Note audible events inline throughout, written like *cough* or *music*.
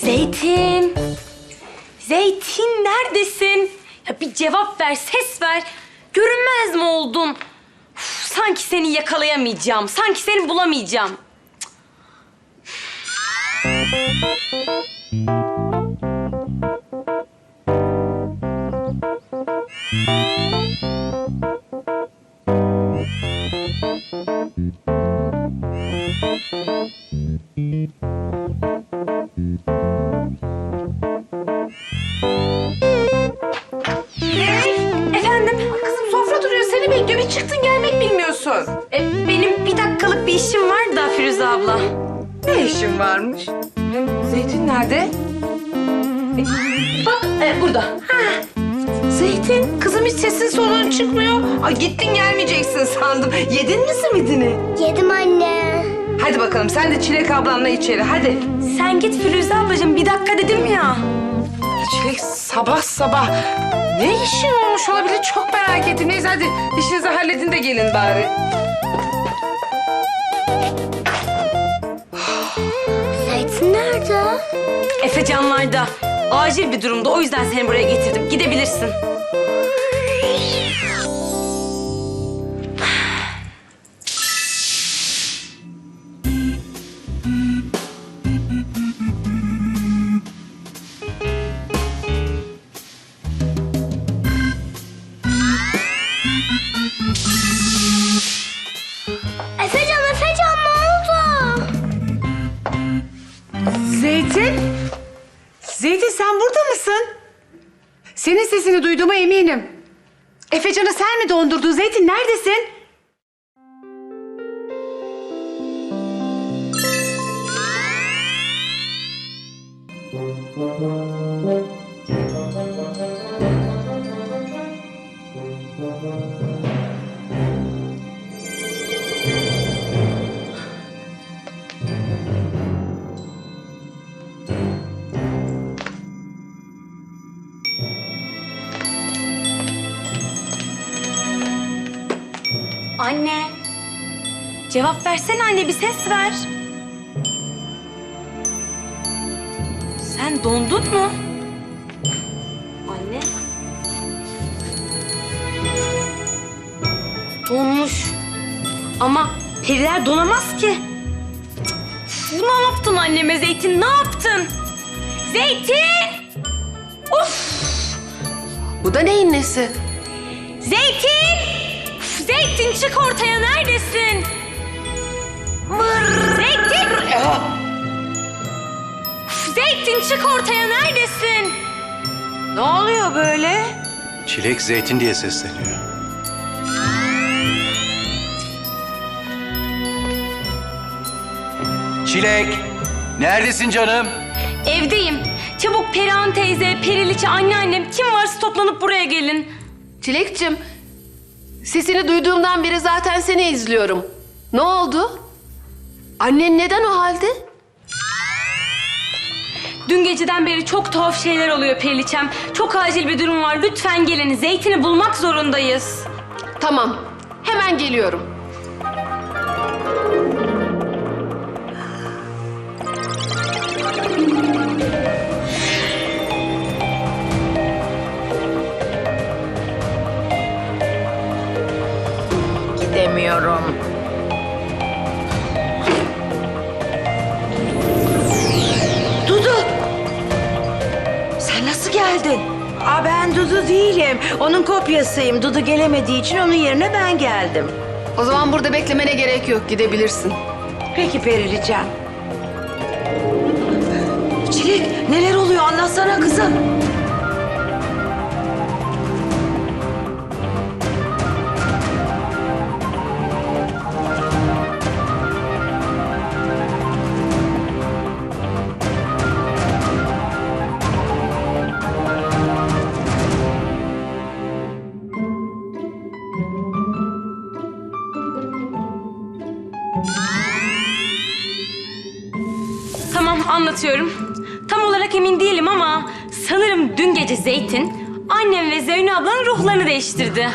Zeytin. Zeytin neredesin? Ya bir cevap ver, ses ver. Görünmez mi oldun? Uf, sanki seni yakalayamayacağım. Sanki seni bulamayacağım. Efendim? Abla. Ne işin varmış? Zeytin nerede? Bak e, burada. Zeytin kızım hiç sesin soluğun çıkmıyor. Ay gittin gelmeyeceksin sandım. Yedin mi simidini? Yedim anne. Hadi bakalım sen de Çilek ablanla içeri hadi. Sen git Firuze ablacığım bir dakika dedim ya. Çilek sabah sabah ne işin olmuş olabilir çok merak ettim. Neyse hadi işinizi halledin de gelin bari. Nerede? Efecanlarda. Acil bir durumda o yüzden seni buraya getirdim. Gidebilirsin. Senin sesini duyduğuma eminim. Efecan'ı sen mi dondurdun? Zeytin neredesin? Anne. Cevap versene anne bir ses ver. Sen dondun mu? Anne. Donmuş. Ama periler donamaz ki. Cık, Ne yaptın anneme Zeytin? Ne yaptın? Zeytin! Of! Bu da neyin nesi? Zeytin! Zeytin çık ortaya neredesin? Zeytin! Uf, Zeytin çık ortaya neredesin? Ne oluyor böyle? Çilek zeytin diye sesleniyor. Çilek, neredesin canım? Evdeyim. Çabuk Perihan teyze, Periliçe, anneannem kim varsa toplanıp buraya gelin. Çilekçim, sesini duyduğumdan beri zaten seni izliyorum. Ne oldu? Annen neden o halde? Dün geceden beri çok tuhaf şeyler oluyor Periliçem. Çok acil bir durum var. Lütfen gelin. Zeytin'i bulmak zorundayız. Tamam, hemen geliyorum. Gidemiyorum. Dudu! Sen nasıl geldin? Aa ben Dudu değilim. Onun kopyasıyım. Dudu gelemediği için onun yerine ben geldim. O zaman burada beklemene gerek yok, gidebilirsin. Peki Perileceğim. Çilek neler oluyor anlatsana kızım. Anlatıyorum. Tam olarak emin değilim ama sanırım dün gece Zeytin annem ve Zeyno ablanın ruhlarını değiştirdi.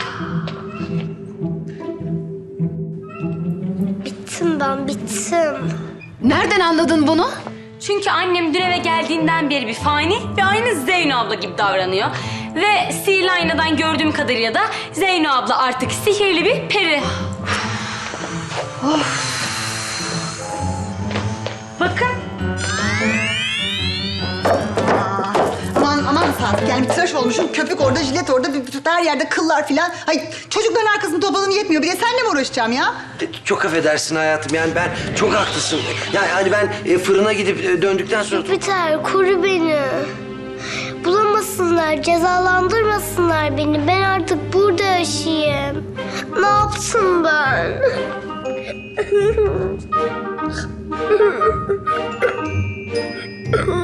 Bittim ben, bittim. Nereden anladın bunu? Çünkü annem dün eve geldiğinden beri bir fani ve aynı Zeyno abla gibi davranıyor. Ve sihirli aynadan gördüğüm kadarıyla da Zeyno abla artık sihirli bir peri. Bakın. Sadık yani bir tıraş olmuşum. Köpük orada, jilet orada, bir- bir- her yerde kıllar filan. Hay çocukların arkasını topladım yetmiyor. Bir de seninle mi uğraşacağım ya? Çok affedersin hayatım yani ben çok haklısın. Yani hani ben e, fırına gidip e, döndükten sonra... Jüpiter koru beni. Bulamasınlar, cezalandırmasınlar beni. Ben artık burada yaşayayım. Ne yaptım ben? *laughs*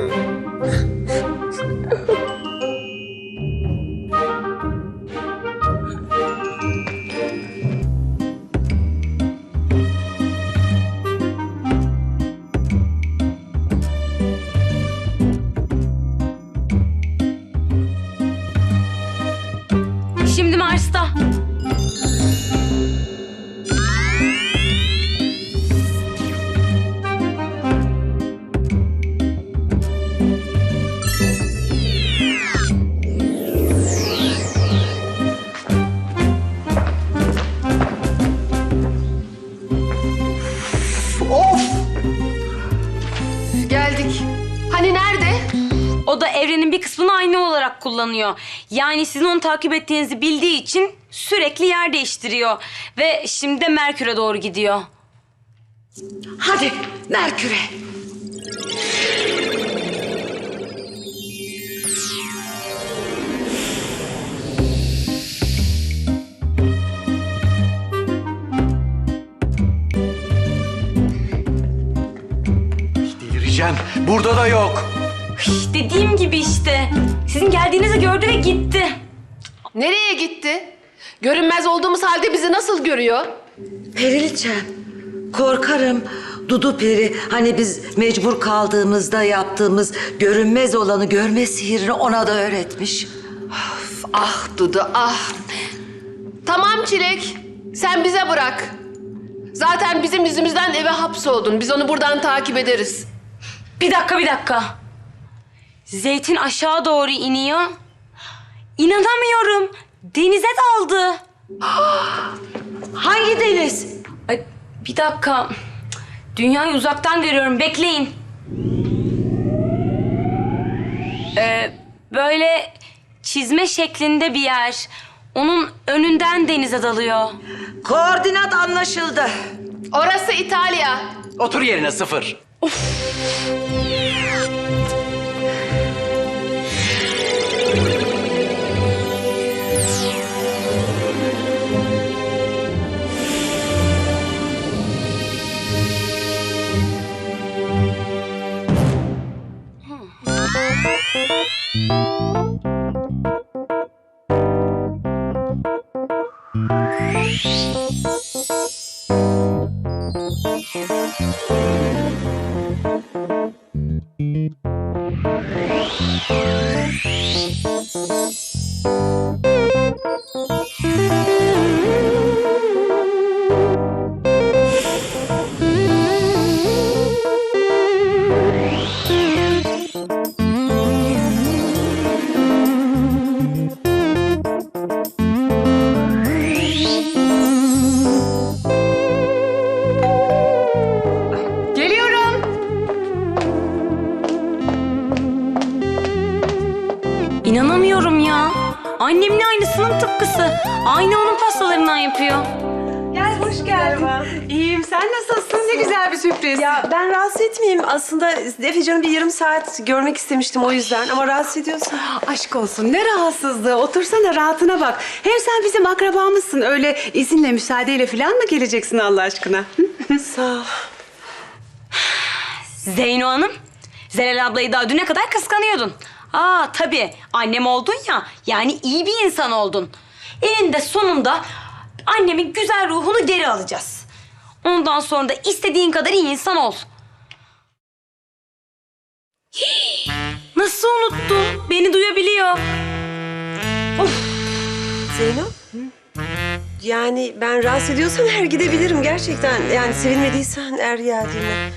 kullanıyor. Yani sizin onu takip ettiğinizi bildiği için sürekli yer değiştiriyor. Ve şimdi de Merkür'e doğru gidiyor. Hadi Merkür'e. Delireceğim. Burada da yok. Üf, Dediğim gibi işte. Sizin geldiğinizi gördü ve gitti. Nereye gitti? Görünmez olduğumuz halde bizi nasıl görüyor? Periliçem. Korkarım Dudu Peri hani biz mecbur kaldığımızda yaptığımız görünmez olanı görme sihirini ona da öğretmiş. Ah Dudu ah. Tamam Çilek. Sen bize bırak. Zaten bizim yüzümüzden eve hapsoldun. Biz onu buradan takip ederiz. Bir dakika bir dakika. Zeytin aşağı doğru iniyor. İnanamıyorum. Denize daldı. *gasps* Hangi deniz? Ay, bir dakika. Dünyayı uzaktan görüyorum. Bekleyin. Ee, böyle çizme şeklinde bir yer. Onun önünden denize dalıyor. Koordinat anlaşıldı. Orası İtalya. Otur yerine sıfır. Geliyorum. Aslında Efecan'ı bir yarım saat görmek istemiştim o yüzden. Ama rahatsız ediyorsun. *gasps* Aşk olsun ne rahatsızlığı. Otursana rahatına bak. Hem sen bizim akrabamızsın. Öyle izinle müsaadeyle falan mı geleceksin Allah aşkına? Hı? Sağ ol. *sighs* Zeyno Hanım, Zelal ablayı daha düne kadar kıskanıyordun. Aa tabii annem oldun ya, yani iyi bir insan oldun. Elinde sonunda annemin güzel ruhunu geri alacağız. Ondan sonra da istediğin kadar iyi insan ol. Nasıl unuttu? Beni duyabiliyor. Zeyno. Yani ben rahatsız ediyorsan her gidebilirim gerçekten. Yani sevinmediysen er geldiğine.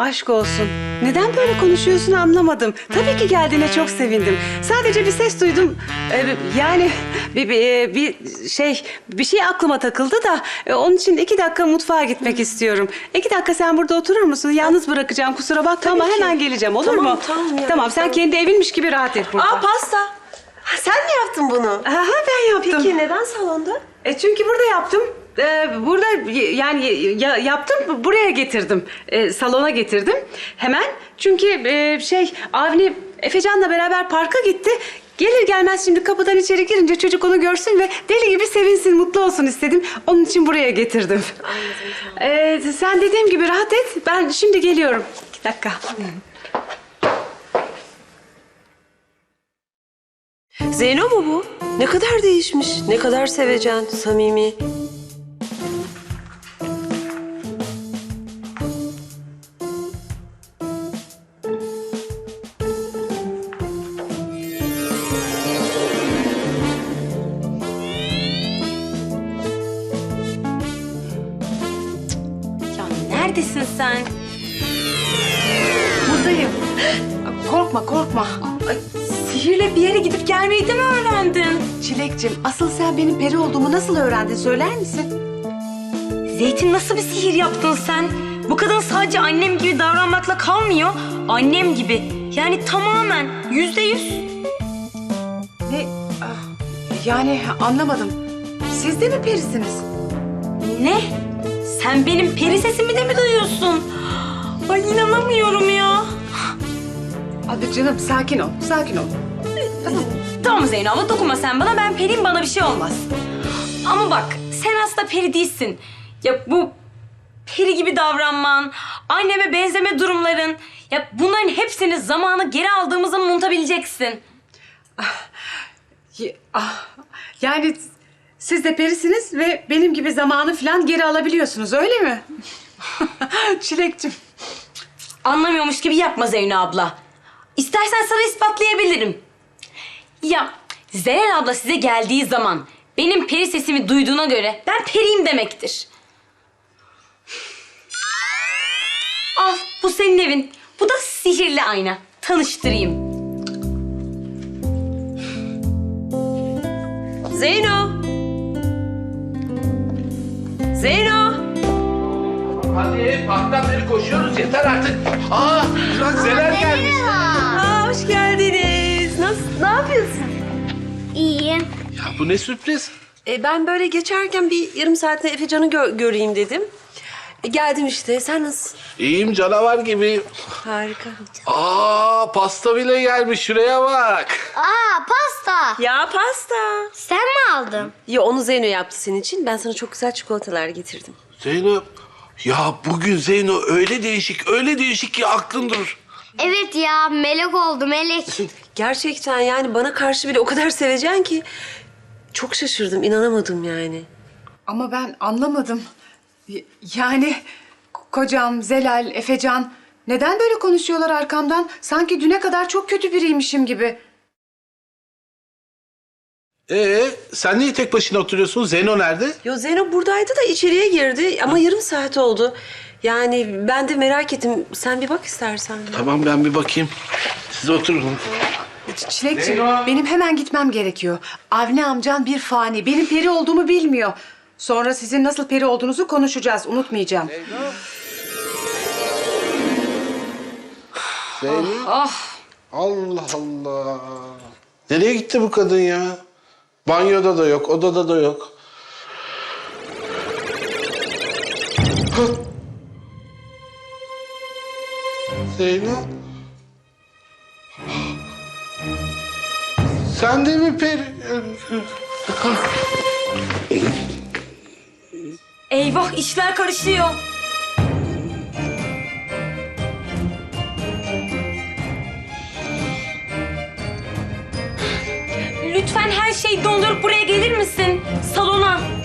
Aşk olsun. Neden böyle konuşuyorsun anlamadım. Tabii ki geldiğine çok sevindim. Sadece bir ses duydum. Ee, yani bir, bir, bir şey bir şey aklıma takıldı da e, onun için iki dakika mutfağa gitmek istiyorum. İki dakika sen burada oturur musun? Yalnız bırakacağım kusura bakma ama hemen geleceğim olur Tamam, mu? tamam ya, Tamam sen tamam. kendi evinmiş gibi rahat et burada. Aa pasta. Ha, sen mi yaptın bunu? Aha, ben yaptım. Peki neden salonda? E çünkü burada yaptım. Ee, burada yani ya, yaptım buraya getirdim. Ee, salona getirdim. Hemen çünkü e, şey Avni Efecan'la beraber parka gitti. Gelir gelmez şimdi kapıdan içeri girince çocuk onu görsün ve deli gibi sevinsin, mutlu olsun istedim. Onun için buraya getirdim. Ee, sen dediğim gibi rahat et. Ben şimdi geliyorum. İki dakika. Zeyno mu bu? Ne kadar değişmiş. Ne kadar sevecen, samimi. Çilekçim, asıl sen benim peri olduğumu nasıl öğrendin söyler misin? Zeytin nasıl bir sihir yaptın sen? Bu kadın sadece annem gibi davranmakla kalmıyor. Annem gibi. Yani tamamen yüzde yüz. Ne? Ah, Yani anlamadım. Siz de mi perisiniz? Ne? Sen benim peri sesimi de mi duyuyorsun? Ay inanamıyorum ya. Hadi canım sakin ol, sakin ol. Tamam Zeyno ama dokunma sen bana. Ben periyim bana bir şey olmaz. Ama bak sen aslında peri değilsin. Ya bu peri gibi davranman, anneme benzeme durumların... Ya bunların hepsini zamanı geri aldığımızı mı unutabileceksin? Y- ah, Yani siz de perisiniz ve benim gibi zamanı falan geri alabiliyorsunuz öyle mi? *laughs* Çilekçim. Anlamıyormuş gibi yapma Zeyno abla. İstersen sana ispatlayabilirim. Ya Zeren abla size geldiği zaman benim peri sesimi duyduğuna göre ben periyim demektir. Al bu senin evin. Bu da sihirli ayna. Tanıştırayım. Zeyno! Zeyno! Hadi parktan beri koşuyoruz yeter artık. Aa Zeler gelmiş. Aa, hoş geldiniz. Ne yapıyorsun? İyiyim. Ya bu ne sürpriz? E, ben böyle geçerken bir yarım saatte Efecan'ı gö- göreyim dedim. E, geldim işte. Sen nasılsın? İyiyim canavar gibi. Harika. Aa pasta bile gelmiş şuraya bak. Aa pasta. Ya pasta. Sen mi aldın? Ya onu Zeyno yaptı senin için. Ben sana çok güzel çikolatalar getirdim. Zeyno ya bugün Zeyno öyle değişik öyle değişik ki aklın durur. Evet ya melek oldu melek. Gerçekten yani bana karşı bile o kadar sevecen ki... Çok şaşırdım, inanamadım yani. Ama ben anlamadım. Yani kocam, Zelal, Efecan neden böyle konuşuyorlar arkamdan? Sanki düne kadar çok kötü biriymişim gibi. Ee sen niye tek başına oturuyorsun? Zeyno nerede? Yo Zeyno buradaydı da içeriye girdi ama yarım saat oldu. Yani ben de merak ettim. Sen bir bak istersen. Tamam ben bir bakayım. Siz oturun. Ç- Çilekçim, benim hemen gitmem gerekiyor. Avni amcan bir fani. Benim peri olduğumu bilmiyor. Sonra sizin nasıl peri olduğunuzu konuşacağız. Unutmayacağım. Zeyno? Allah Allah. Nereye gitti bu kadın ya? Banyoda da yok, odada da yok. Hah. Zeyno? Sen de mi peri? Eyvah işler karışıyor. Lütfen her şeyi dondurup buraya gelir misin? Salona.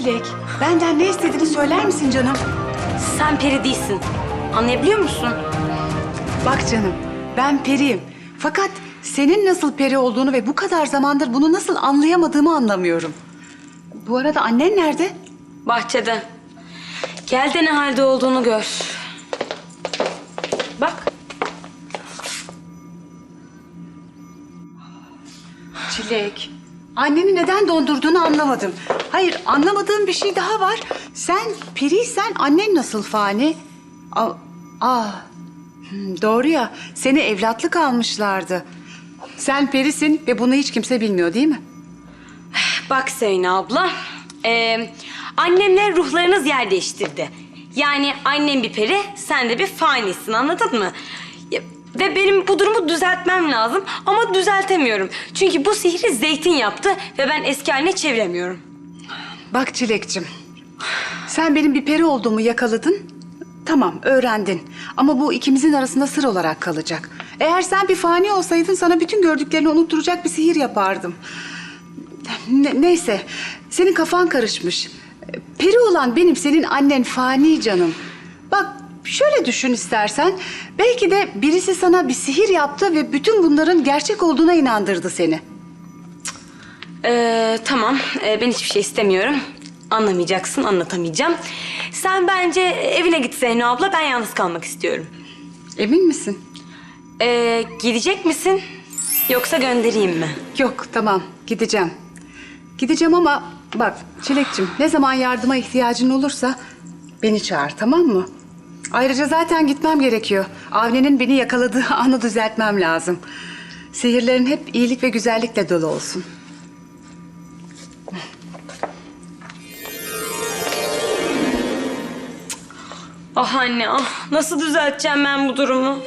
Çilek, benden ne istediğini söyler misin canım? Sen peri değilsin. Anlayabiliyor musun? Bak canım, ben periyim. Fakat senin nasıl peri olduğunu ve bu kadar zamandır bunu nasıl anlayamadığımı anlamıyorum. Bu arada annen nerede? Bahçede. Gel de ne halde olduğunu gör. Bak. Çilek. Anneni neden dondurduğunu anlamadım. Hayır, anlamadığım bir şey daha var. Sen periysen annen nasıl fani? Aa, aa. Hmm, doğru ya, seni evlatlık almışlardı. Sen perisin ve bunu hiç kimse bilmiyor değil mi? Bak Zeyno abla. Ee, annemle ruhlarınız yer değiştirdi. Yani annem bir peri, sen de bir fanisin anladın mı? Ve benim bu durumu düzeltmem lazım ama düzeltemiyorum. Çünkü bu sihri zeytin yaptı ve ben eski haline çeviremiyorum. Bak Çilekçim, sen benim bir peri olduğumu yakaladın. Tamam, öğrendin. Ama bu ikimizin arasında sır olarak kalacak. Eğer sen bir fani olsaydın sana bütün gördüklerini unutturacak bir sihir yapardım. Ne- neyse, senin kafan karışmış. Peri olan benim, senin annen fani canım. Şöyle düşün istersen. Belki de birisi sana bir sihir yaptı ve bütün bunların gerçek olduğuna inandırdı seni. Ee, tamam, ee, ben hiçbir şey istemiyorum. Anlamayacaksın, anlatamayacağım. Sen bence evine git Zeyno abla, ben yalnız kalmak istiyorum. Emin misin? Ee, gidecek misin? Yoksa göndereyim mi? Yok tamam gideceğim. Gideceğim ama bak Çilekçim ne zaman yardıma ihtiyacın olursa beni çağır tamam mı? Ayrıca zaten gitmem gerekiyor. Avni'nin beni yakaladığı *laughs* anı düzeltmem lazım. Sihirlerin hep iyilik ve güzellikle dolu olsun. Ah anne ah, nasıl düzelteceğim ben bu durumu?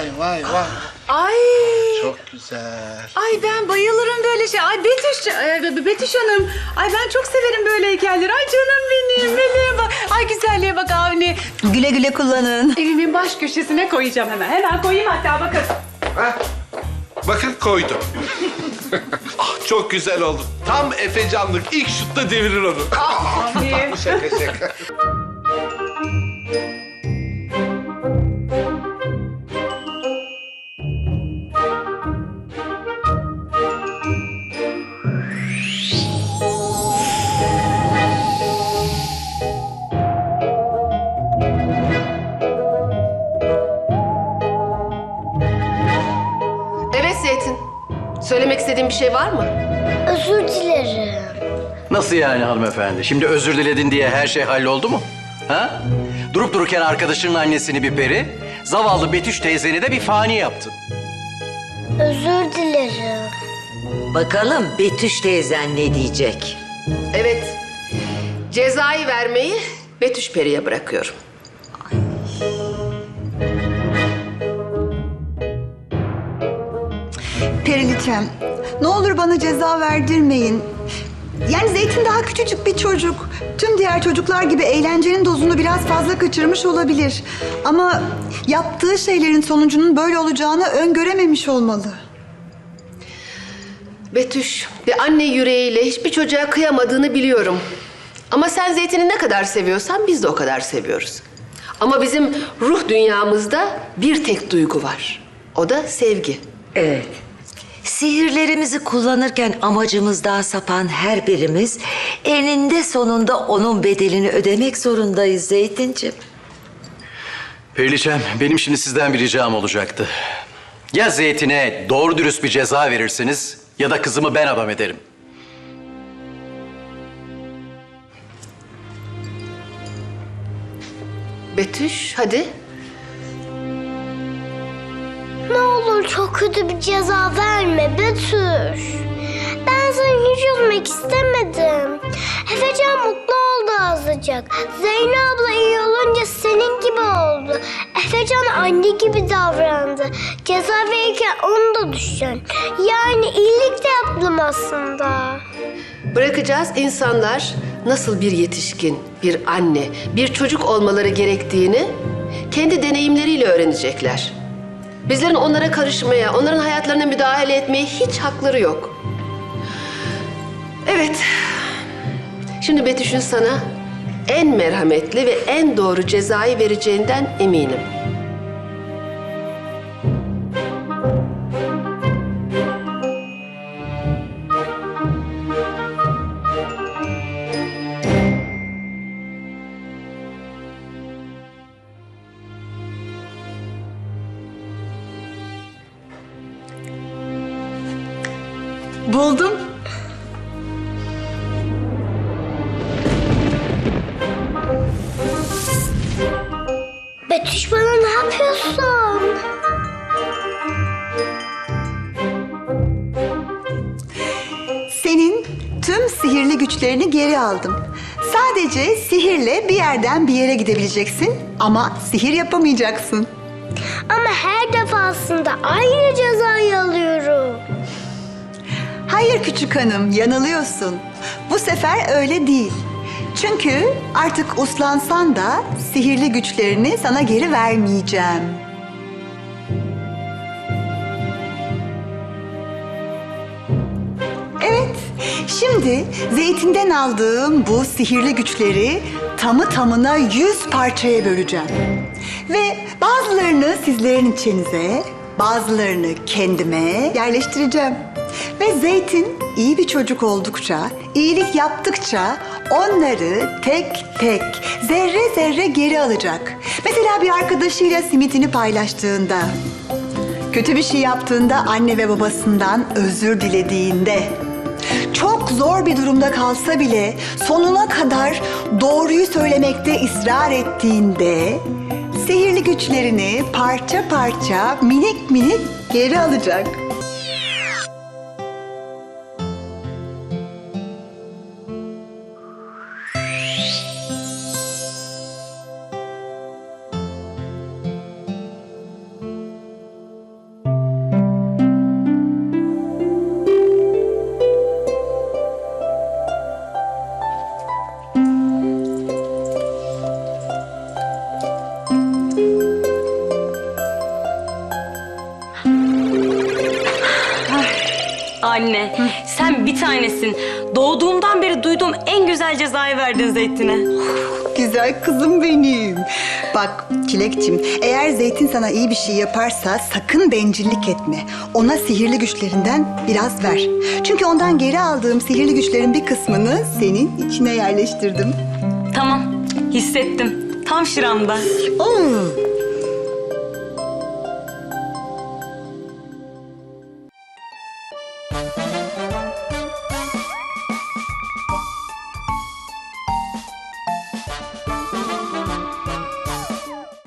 Vay vay vay. Ay, Çok güzel. ay ben bayılırım böyle şey. Ay Betüş, e, Betüş Hanım. Ay ben çok severim böyle heykelleri. Ay canım benim, meleğe bak. Ay güzelliğe bak Avni. Güle güle kullanın. Evimin baş köşesine koyacağım hemen. Hemen koyayım hatta bakın. Heh. Bakın koydum. *laughs* ah, çok güzel oldu. Tam Efecanlık. İlk şutta devirir onu. *laughs* şaka şaka. Şey var mı? Özür dilerim. Nasıl yani hanımefendi? Şimdi özür diledin diye her şey halloldu mu? Ha? Durup dururken arkadaşının annesini bir peri, zavallı Betüş teyzeni de bir fani yaptın. Özür dilerim. Bakalım Betüş teyzen ne diyecek? Evet. Cezayı vermeyi Betüş Peri'ye bırakıyorum. Periliçem, ne olur bana ceza verdirmeyin. Yani Zeytin daha küçücük bir çocuk. Tüm diğer çocuklar gibi eğlencenin dozunu biraz fazla kaçırmış olabilir. Ama yaptığı şeylerin sonucunun böyle olacağını öngörememiş olmalı. Betüş ve anne yüreğiyle hiçbir çocuğa kıyamadığını biliyorum. Ama sen Zeytin'i ne kadar seviyorsan biz de o kadar seviyoruz. Ama bizim ruh dünyamızda bir tek duygu var. O da sevgi. Evet. Sihirlerimizi kullanırken amacımızdan sapan her birimiz eninde sonunda onun bedelini ödemek zorundayız Zeytincim. Periliçem, benim şimdi sizden bir ricam olacaktı. Ya Zeytin'e doğru dürüst bir ceza verirsiniz ya da kızımı ben adam ederim. Betüş hadi. Olur çok kötü bir ceza verme Betüş. Ben seni hiç üzmek istemedim. Efecan mutlu oldu azıcık. Zeynep abla iyi olunca senin gibi oldu. Efecan anne gibi davrandı. Ceza verirken onu da düşün. Yani iyilik de yaptım aslında. Bırakacağız insanlar nasıl bir yetişkin, bir anne, bir çocuk olmaları gerektiğini kendi deneyimleriyle öğrenecekler. Bizlerin onlara karışmaya, onların hayatlarına müdahale etmeye hiç hakları yok. Evet. Şimdi Betüş'ün sana en merhametli ve en doğru cezayı vereceğinden eminim. Sadece sihirle bir yerden bir yere gidebileceksin ama sihir yapamayacaksın. Ama her defasında aynı cezayı alıyorum. Hayır küçük hanım, yanılıyorsun. Bu sefer öyle değil. Çünkü artık uslansan da sihirli güçlerini sana geri vermeyeceğim. Şimdi zeytinden aldığım bu sihirli güçleri tamı tamına yüz parçaya böleceğim. Ve bazılarını sizlerin içinize, bazılarını kendime yerleştireceğim. Ve zeytin iyi bir çocuk oldukça, iyilik yaptıkça onları tek tek, zerre zerre geri alacak. Mesela bir arkadaşıyla simitini paylaştığında, kötü bir şey yaptığında anne ve babasından özür dilediğinde, zor bir durumda kalsa bile sonuna kadar doğruyu söylemekte ısrar ettiğinde sihirli güçlerini parça parça minik minik geri alacak. Anne, sen bir tanesin. Doğduğumdan beri duyduğum en güzel cezayı verdin Zeytin'e. Güzel kızım benim. Bak Çilekçim, eğer Zeytin sana iyi bir şey yaparsa sakın bencillik etme. Ona sihirli güçlerinden biraz ver. Çünkü ondan geri aldığım sihirli güçlerin bir kısmını senin içine yerleştirdim. Tamam, hissettim. Tam şıramda. Oo,